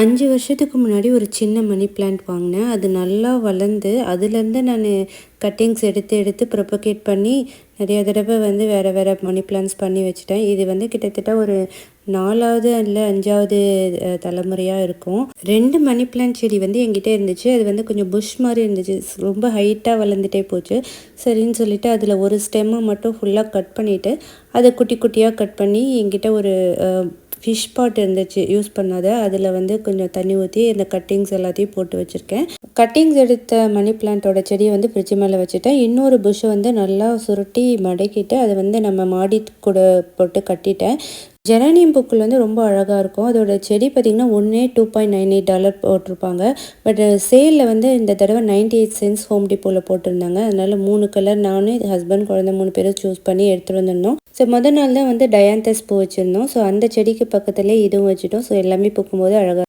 அஞ்சு வருஷத்துக்கு முன்னாடி ஒரு சின்ன மணி பிளான்ட் வாங்கினேன். அது நல்லா வளர்ந்து அதுலேருந்து நான் கட்டிங்ஸ் எடுத்து எடுத்து ப்ரொபகேட் பண்ணி நிறைய தடவை வந்து வேறு வேறு மணி பிளான்ஸ் பண்ணி வச்சுட்டேன். இது வந்து கிட்டத்தட்ட ஒரு நாலாவது இல்லை அஞ்சாவது தலைமுறையாக இருக்கும். ரெண்டு மணி பிளான்ட் செடி வந்து என்கிட்ட இருந்துச்சு. அது வந்து கொஞ்சம் புஷ் மாதிரி இருந்துச்சு. ரொம்ப ஹைட்டாக வளர்ந்துட்டே போச்சு. சரின்னு சொல்லிட்டு அதில் ஒரு ஸ்டெம்மை மட்டும் ஃபுல்லாக கட் பண்ணிவிட்டு அதை குட்டி குட்டியாக கட் பண்ணி என்கிட்ட ஒரு ஃபிஷ் பாட் இருந்துச்சு யூஸ் பண்ணாத. அதில் வந்து கொஞ்சம் தண்ணி ஊற்றி இந்த கட்டிங்ஸ் எல்லாத்தையும் போட்டு வச்சுருக்கேன். கட்டிங்ஸ் எடுத்த மணி பிளான்ட்டோட செடியை வந்து ஃப்ரிட்ஜ் மேலே வச்சுட்டேன். இன்னொரு புஷ்ஷை வந்து நல்லா சுருட்டி மடக்கிட்டு அதை வந்து நம்ம மாடி கூட போட்டு கட்டிட்டேன். ஜெரானியம் பூக்கள் வந்து ரொம்ப அழகாக இருக்கும். அதோட செடி பார்த்திங்கன்னா ஒன்றே two point nine eight dollar போட்டிருப்பாங்க. பட் சேலில் வந்து இந்த தடவை ninety eight cents Home Depot போட்டிருந்தாங்க. அதனால மூணு கலர் நானும் ஹஸ்பண்ட் குழந்தை மூணு பேரும் சூஸ் பண்ணி எடுத்துகிட்டு வந்திருந்தோம். ஸோ மொதல் நாள் தான் வந்து டயாந்தஸ் பூ வச்சுருந்தோம். ஸோ அந்த செடிக்கு பக்கத்துலேயே இதுவும் வச்சுட்டோம். ஸோ எல்லாமே பூக்கும்போது அழகாக